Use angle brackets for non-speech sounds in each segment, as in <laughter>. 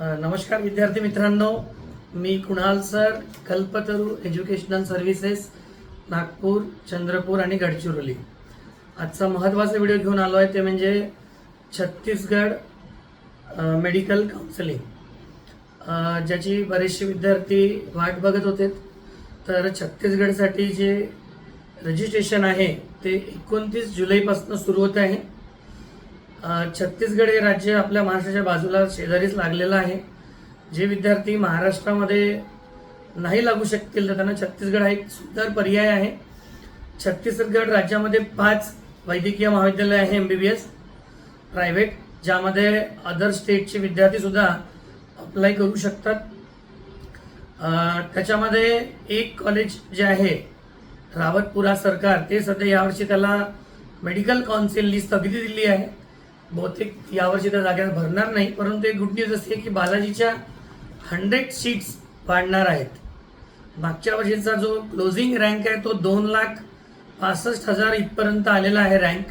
नमस्कार विद्यार्थी मित्रांनो. मी Kunal sir Kalpataru educational services Nagpur Chandrapur आणि गडचिरोली. आजचा महत्त्वाचा व्हिडिओ घेऊन आलो आहे ते म्हणजे छत्तीसगड मेडिकल काउन्सिलिंग ज्याची बरेचसे विद्यार्थी वाट बघत होते. तर छत्तीसगडसाठी जे रजिस्ट्रेशन आहे ते एकोणतीस जुलैपासून सुरू होत आहे. छत्तीसगड हे राज्य आपल्या महाराष्ट्राच्या बाजूला शेजारीच लागलेलं आहे. जे विद्यार्थी महाराष्ट्रामध्ये नाही लागू शकतील तर त्यांना छत्तीसगड हा एक सुंदर पर्याय आहे. छत्तीसगड राज्यामध्ये पाच वैद्यकीय महाविद्यालय आहे M B B S private ज्यामध्ये अदर स्टेटचे विद्यार्थीसुद्धा अप्लाय करू शकतात. त्याच्यामध्ये एक कॉलेज जे आहे रावतपुरा सरकार ते सध्या यावर्षी त्याला मेडिकल काउन्सिलनी स्थगिती दिली आहे. बहुतेक यावर्षी त्या जागा भरणार नाही परंतु एक गुड न्यूज अशी की बालाजीच्या हंड्रेड सीट्स वाढणार आहेत. मागच्या वर्षीचा जो क्लोजिंग रँक आहे तो दोन लाख पासष्ट हजार इथपर्यंत आलेला आहे रँक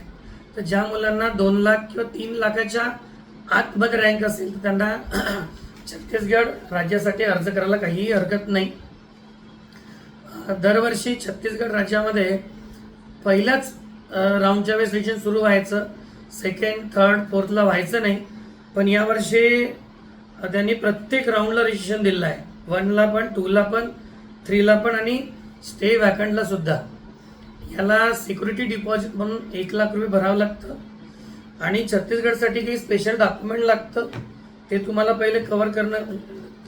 तर ज्या मुलांना दोन लाख किंवा तीन लाखाच्या आतमध्ये रँक असेल तर त्यांना <clears throat> छत्तीसगड राज्यासाठी अर्ज करायला काहीही हरकत नाही. दरवर्षी छत्तीसगड राज्यामध्ये पहिल्याच राऊंडच्या वेळेस सेशन सुरू व्हायचं. सेकंड थर्ड फोर्थला व्हायचं नाही. पण यावर्षी त्यांनी प्रत्येक राऊंडला रजिस्ट्रेशन दिलं आहे. वनला पण टूला पण थ्रीला पण आणि स्टे वॅकंटला सुद्धा. याला सिक्युरिटी डिपॉझिट म्हणून एक लाख रुपये भरावं लागतं. आणि छत्तीसगडसाठी काही स्पेशल डॉक्युमेंट लागतं. ते तुम्हाला पहिले कवर करणं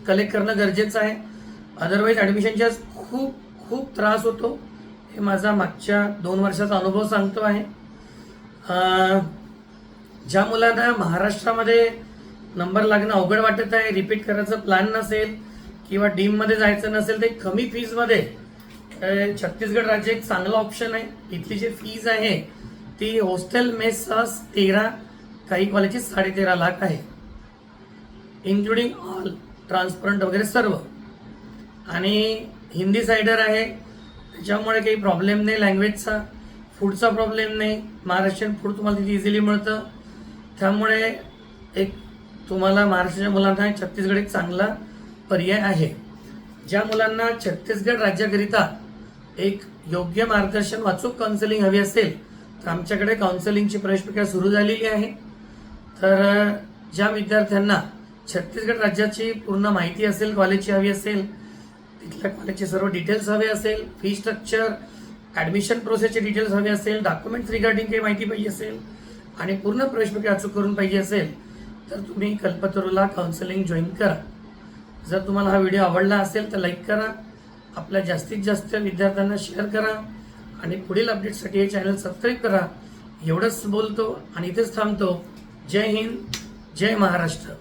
कलेक्ट करणं गरजेचं आहे. अदरवाईज ॲडमिशनच्या खूप खूप त्रास होतो. हे माझा मागच्या दोन वर्षाचा अनुभव सांगतो आहे. ज्या मुलांना महाराष्ट्रामध्ये नंबर लागणं अवघड वाटत आहे रिपीट करायचं प्लॅन नसेल किंवा डीममध्ये जायचं नसेल ते कमी फीजमध्ये छत्तीसगड राज्य एक चांगला ऑप्शन आहे. इथली जी फीज आहे ती हॉस्टेल मेससह तेरा काही कॉलेजची साडेतेरा लाख आहे. इन्क्लुडिंग ऑल ट्रान्सपरंट वगैरे सर्व. आणि हिंदी सायडर आहे त्याच्यामुळे काही प्रॉब्लेम नाही लँग्वेजचा फूडचा प्रॉब्लेम नाही. महाराष्ट्रीयन फूड तुम्हाला तिथे इझिली मिळतं. त्यामुळे एक तुम्हाला महाराष्ट्राच्या मुलांना छत्तीसगड एक चांगला पर्याय आहे. ज्या मुलांना छत्तीसगड राज्याकरिता एक योग्य मार्गदर्शन वाचूक काउन्सिलिंग हवी असेल तर आमच्याकडे काउन्सिलिंगची प्रवेशप्रक्रिया सुरू झालेली आहे. तर ज्या विद्यार्थ्यांना छत्तीसगड राज्याची पूर्ण माहिती असेल कॉलेजची हवी असेल तिथल्या कॉलेजचे सर्व डिटेल्स हवे असेल फी स्ट्रक्चर ॲडमिशन प्रोसेसचे डिटेल्स हवे असेल डॉक्युमेंट्स रिगार्डिंग काही माहिती पाहिजे असेल आणि पूर्ण प्रवेश प्रक्रिया अचूक करून पाहिजे असेल तर तुम्ही कल्पतरूला काउन्सिलिंग जॉईन करा. जर तुम्हाला हा व्हिडिओ आवडला असेल तर लाईक करा. आपल्या जास्तीत जास्त विद्यार्थ्यांना शेअर करा. आणि पुढील अपडेटसाठी हे चॅनल सबस्क्राईब करा. एवढंच बोलतो आणि इथेच थांबतो. जय हिंद जय महाराष्ट्र.